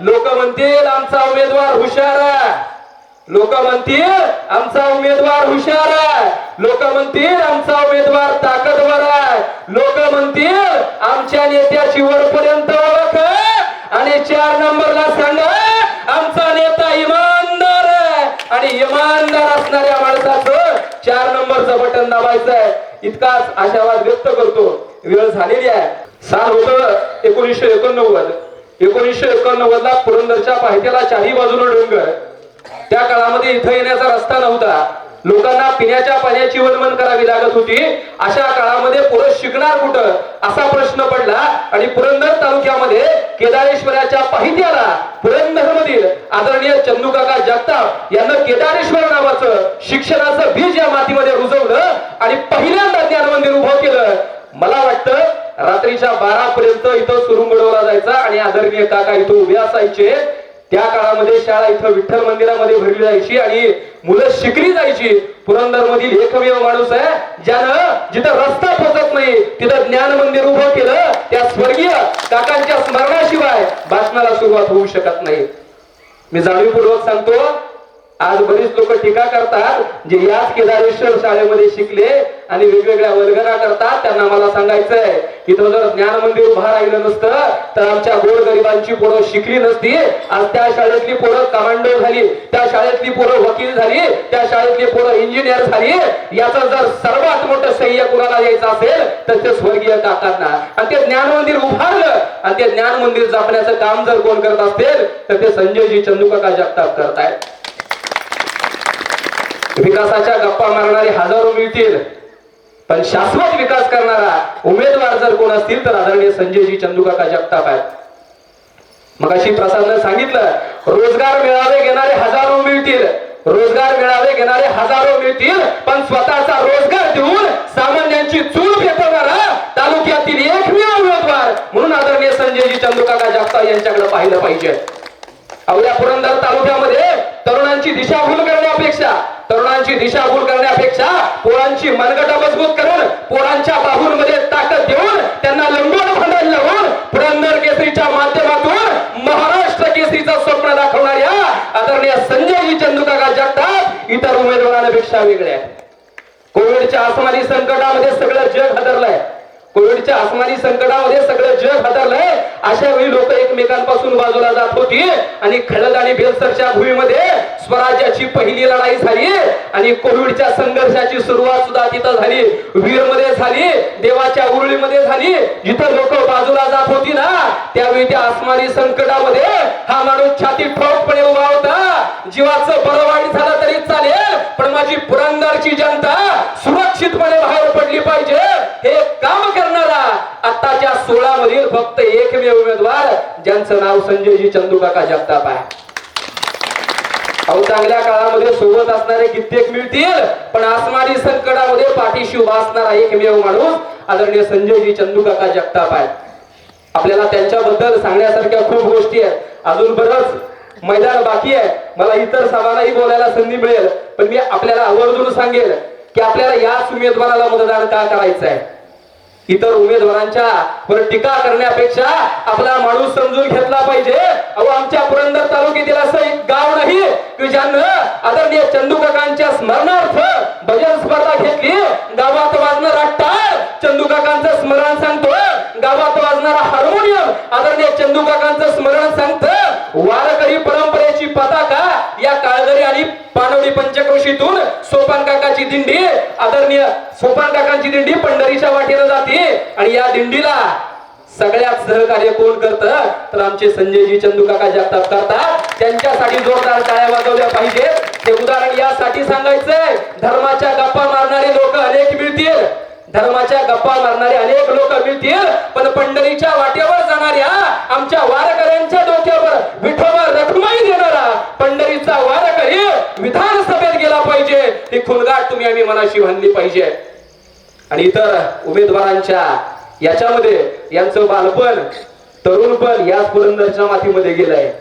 लोक म्हणतील आमचा उमेदवार हुशार आहे. लोक म्हणतील आमचा उमेदवार हुशार आहे. लोक म्हणतील आमचा उमेदवार ताकदवर आहे. लोक म्हणतील आमच्या नेत्याची वरपर्यंत ओळख आणि चार नंबरला सांगा आमचा नेता इमानदार आहे. आणि इमानदार असणाऱ्या माणसाचं चार नंबरचं बटन दाबायचं आहे. इतकाच आशावाद व्यक्त करतो. वेळ झालेली आहे. साल होत एकोणीसशे एकोणनव्वद. एकोणीसशे एकोणनव्वद ला पुरंदरच्या पाहित्याला चारही बाजूला डोंगर. त्या काळामध्ये इथं येण्याचा रस्ता नव्हता. लोकांना पिण्याच्या पाण्याची वणवण करावी लागत होती. अशा काळामध्ये पुढे शिकणार कुठं? असा प्रश्न पडला. आणि पुरंदर तालुक्यामध्ये केदारेश्वराच्या पाहित्याला पुरंदर मधील आदरणीय चंदूकाका जगताप यांना केदारेश्वर नावाचं शिक्षणाचं बीज या मातीमध्ये रुजवलं आणि पहिल्यांदा ज्ञान मंदिर उभं केलं. मला वाटतं रात्रीच्या बारा पर्यंत इथं सुरुंगडवला जायचा आणि आदरणीय काका इथं उभे असायचे. त्या काळामध्ये शाळा इथं विठ्ठल मंदिरामध्ये भरली जायची आणि मुलं शिकली जायची. पुरंदर मधील एकमेव माणूस आहे ज्यानं जिथं रस्ता पोचत नाही तिथं ज्ञान मंदिर उभं केलं त्या स्वर्गीय काकांच्या स्मरणाशिवाय भाषणाला सुरुवात होऊ शकत नाही. मी जाणीवपूर्वक सांगतो आज बरीच लोक टीका करतात जे याच केदारेश्वर शाळेमध्ये शिकले आणि वेगवेगळ्या वर्गना करतात. त्यांना मला सांगायचंय इथं जर ज्ञान मंदिर उभा राहिलं नसतं तर आमच्या गोरगरिबांची पोरं शिकली नसती. आज त्या शाळेतली पोरं कमांडो झाली त्या शाळेतली पोरं वकील झाली त्या शाळेतली पोरं इंजिनियर झाली. याचं जर सर्वात मोठं सह्य कुणाला यायचं असेल तर ते स्वर्गीय काकांना. आणि ते ज्ञान मंदिर उभारलं आणि ते ज्ञान मंदिर जपण्याचं काम जर कोण करत असेल तर ते संजयजी चंदुकाका जगताप करतायत. विकासाच्या गप्पा मारणारे हजारो मिळतील. पण शाश्वत विकास करणारा उमेदवार जर कोण असतील तर आदरणीय संजयजी चंदुकाका जगताप आहेत. मग अशी प्रसादनं सांगितलं रोजगार मिळावे घेणारे हजारो मिळतील. रोजगार मिळावे घेणारे हजारो मिळतील पण स्वतःचा रोजगार देऊन सामान्यांची चूल फेटवणारा तालुक्यातील एकमेव उमेदवार म्हणून आदरणीय संजयजी चंदुकाका जगताप यांच्याकडे पाहिलं पाहिजे. अवघ्या पुरंदर तालुक्यामध्ये तरुणांची दिशाभूल करण्यापेक्षा तरुणांची दिशाभूल करण्यापेक्षा पोरांची मनगट मजबूत करून पोरांच्या बाहूंमध्ये ताकद देऊन त्यांना लंगोट भांडण लावून पुरंदर केसरीच्या माध्यमातून महाराष्ट्र केसरीचं स्वप्न दाखवणाऱ्या आदरणीय संजयजी चंदुकाका जगताप इतर उमेदवारांपेक्षा वेगळे आहेत. कोविडच्या आसमानी संकटामध्ये सगळं जग हादरलंय. कोविडच्या आसमानी संकटामध्ये सगळं जग हादरलंय अशा वेळी लोक एकमेकांपासून बाजूला जात होती आणि खडद आणि बेलसरच्या भूमीमध्ये स्वराज्याची पहिली लढाई झाली आणि कोविडच्या संघर्षाची सुरुवात सुद्धा तिथं झाली. वीरमध्ये झाली देवाच्या उरळीमध्ये झाली. जिथं लोक बाजूला जात होती ना त्यावेळी त्या आसमानी संकटामध्ये हा माणूस छाती ठोकपणे उभा होता. जीवाचं बरं वाईट झालं तरी चालेल पण माझी पुरंदरची जनता सुरक्षितपणे बाहेर यांचं नाव संजयजी चंदुकाका जगताप आहे. अहो चांगल्या काळामध्ये सोबत असणारे कित्येक मिळतील पण आसमानी संकटामध्ये पाठीशी उभा असणारा एकमेव माणूस आदरणीय संजयजी चंदुकाका जगताप आहे. आपल्याला त्यांच्याबद्दल सांगण्यासारख्या खूप गोष्टी आहेत. अजून बरंच मैदान बाकी आहे. मला इतर सभांनाही बोलायला संधी मिळेल पण मी आपल्याला आवर्जून सांगेल की आपल्याला याच उमेदवाराला मतदान का करायचं आहे इतर उमेदवारांच्या वर टीका करण्यापेक्षा आपला माणूस समजून घेतला पाहिजे. अहो आमच्या पुरंदर तालुक्यातील असं एक गाव नाही. की ज्यानं आदरणीय चंदूकाकांच्या स्मरणार्थ भजन स्पर्धा घेतली. गावात वाजणारा टाळ चंदूकाकांचं स्मरण सांगतो गावात वाजणारा हार्मोनियम. आदरणीय चंदूकाकांचं स्मरण सांगतं वा गोष्टीतून सोपान काकाची दिंडी आदरणीय सोपान काकांची दिंडी पंढरीच्या वाटेनं जाते. आणि या दिंडीला सगळ्यात सहकार्य कोण करत? तर आमचे संजयजी चंदू काका जगताप करतात त्यांच्यासाठी जोरदार टाळ्या वाजवल्या पाहिजेत. ते उदाहरण यासाठी सांगायचंय धर्माच्या गप्पा मारणारे लोक अनेक मिळतील. धर्माच्या गप्पा मारणारे अनेक लोक मिळतील. पण पंढरीच्या वाटेवर जाणाऱ्या आमच्या वारकऱ्यांच्या डोक्यावर विठोबा रखमाई देणारा पंढरीचा वारकरी विधानसभेत गेला पाहिजे ही खुलगाट तुम्ही आम्ही मनाशी बांधली पाहिजे. आणि इतर उमेदवारांच्या याच्यामध्ये यांचं बालपण तरुणपण याच पुरंदरच्या मातीमध्ये गेलंय.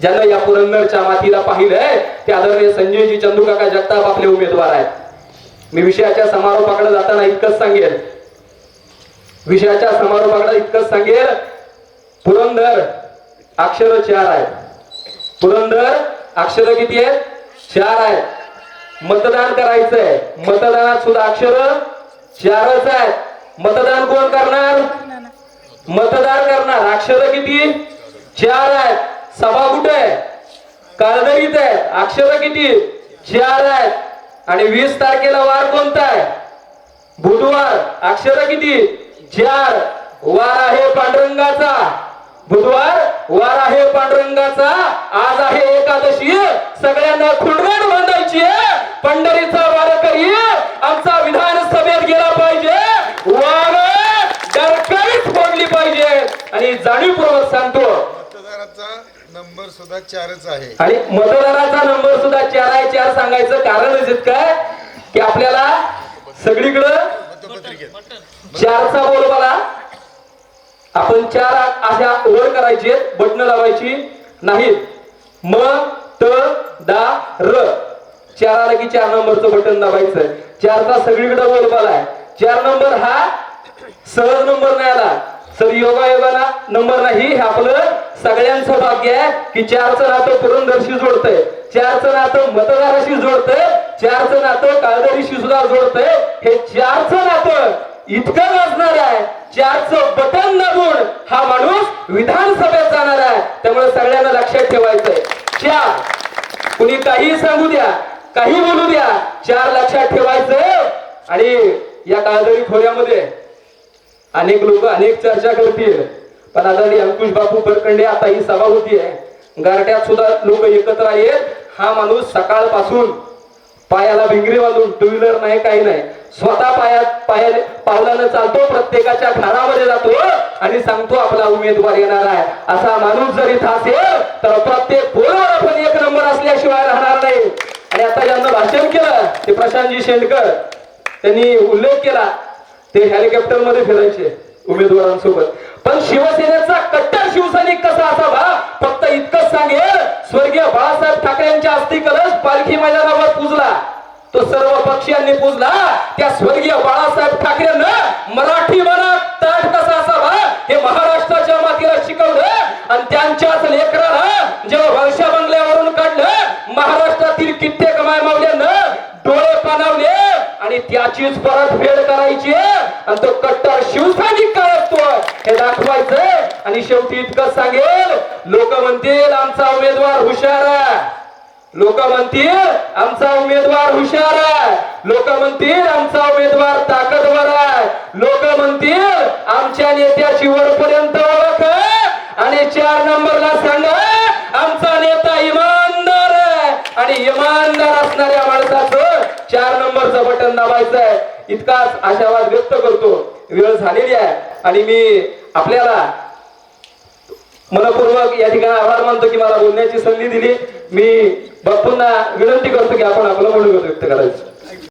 ज्यानं या पुरंदरच्या मातीला पाहिलंय ते आदरणीय संजयजी चंदूकाका जगताप आपले उमेदवार आहेत. मी विषयाच्या समारोपाकडे जाताना इतकंच सांगेल. विषयाच्या समारोपाकडे इतकंच सांगेल पुरंदर अक्षर चार आहेत. पुरंदर अक्षर किती आहेत? चार आहेत. मतदान करायचंय. मतदानात सुद्धा अक्षर चारच आहेत. मतदान कोण करणार? मतदान करणार. अक्षर किती? चार आहेत. सभा कुठे? आहे कालदरीत आहे अक्षर किती? चार आहेत. आणि वीस तारखेला वार कोणता आहे? बुधवार. अक्षर किती? चार. वार आहे पांडुरंगाचा. बुधवार वार आहे पांडुरंगाचा आज आहे एकादशी. सगळ्यांना खुंडवण बांधायची. पंढरीचा वारकरी आमचा विधानसभेत गेला पाहिजे. वार डरकाळीच फोडली पाहिजे. आणि जाणीवपूर्वक सांगतो. नंबर सुद्धा चारच आहे. आणि मतदाराचा नंबर सुद्धा चार आहे. चार सांगायचं इतकं आहे की आपल्याला सगळीकडं चारचा बोलबाला आपण चार अशा ओळ करायचे बटन लावायची नाहीत. म त दा र. चार आला की चार नंबरचं बटन दाबायचं. चारचा सगळीकडे बोलबाला आहे. चार नंबर हा सहज नंबर नाही आला. सर योगा योगाला नंबर नाही हे आपलं सगळ्यांचं भाग्य आहे की चारचं नातं पुरंदरशी जोडतंय. चारचं नातं मतदाराशी जोडतंय. चारचं नातं काळदरीशी सुद्धा जोडतंय. हे चारचं नातं इतकं गाजणार आहे चारचं बटन दाबून हा माणूस विधानसभेत जाणार आहे. त्यामुळे सगळ्यांना लक्षात ठेवायचंय. चार कुणी काही सांगू द्या काही बोलू द्या चार लक्षात ठेवायचं आणि या काळदरी खोऱ्यामध्ये अनेक लोक अनेक चर्चा करतील. पण आदरणीय अंकुश बापू परकंडे आता ही सभा होती आहे गारट्यात सुद्धा लोक एकत्र आहेत. हा माणूस सकाळपासून पायाला भिंगरी बांधून टू व्हीलर नाही काही नाही. स्वतः पायात पाया पावलानं चालतो प्रत्येकाच्या घरामध्ये जातो आणि सांगतो आपला उमेदवार येणार आहे. असा माणूस जर इथं असेल तर प्रत्येक पोरावर आपण एक नंबर असल्याशिवाय राहणार नाही. आणि आता ज्यांना भाषण केलं ते प्रशांतजी शेंडकर त्यांनी उल्लेख केला ते हेलिकॉप्टरमध्ये फिरायचे उमेदवारांसोबत. पण शिवसेनेचा कट्टर शिवसैनिक कसा असावा? फक्त इतकंच सांगेल स्वर्गीय बाळासाहेब ठाकरे यांच्या अस्थि कलश पालखी मैदान पक्षांनी पुजला त्या स्वर्गीय बाळासाहेब ठाकरेंना मराठी मनात ताट कसा असावा हे महाराष्ट्राच्या मातीला शिकवलं आणि त्यांच्याच लेकराला जेव्हा वर्षा बंगल्यावरून काढलं महाराष्ट्रातील कित्येक माय मावल्यांना डोळे पानावले आणि त्याचीच परतफेड करायची आणि तो कट्टर शिवसैनिक काय असतो हे दाखवायचं आणि शेवटी इतकं सांगेल लोक म्हणतील आमचा उमेदवार हुशार आहे. लोक म्हणतील आमचा उमेदवार हुशार आहे. लोक म्हणतील आमचा उमेदवार ताकदवर आहे. लोक म्हणतील आमच्या नेत्याची वरपर्यंत ओळख आणि चार नंबरला सांगा आमचा नेता इमानदार आहे. आणि इमानदार असणाऱ्या माणसाचं चार नंबरचं बटन दाबायचं आहे. इतकाच आशावाद व्यक्त करतो. वेळ झालेली आहे. आणि मी आपल्याला मनपूर्वक या ठिकाणी आभार मानतो की मला बोलण्याची संधी दिली. मी बापूंना विनंती करतो की आपण आपलं म्हणून व्यक्त करायचं.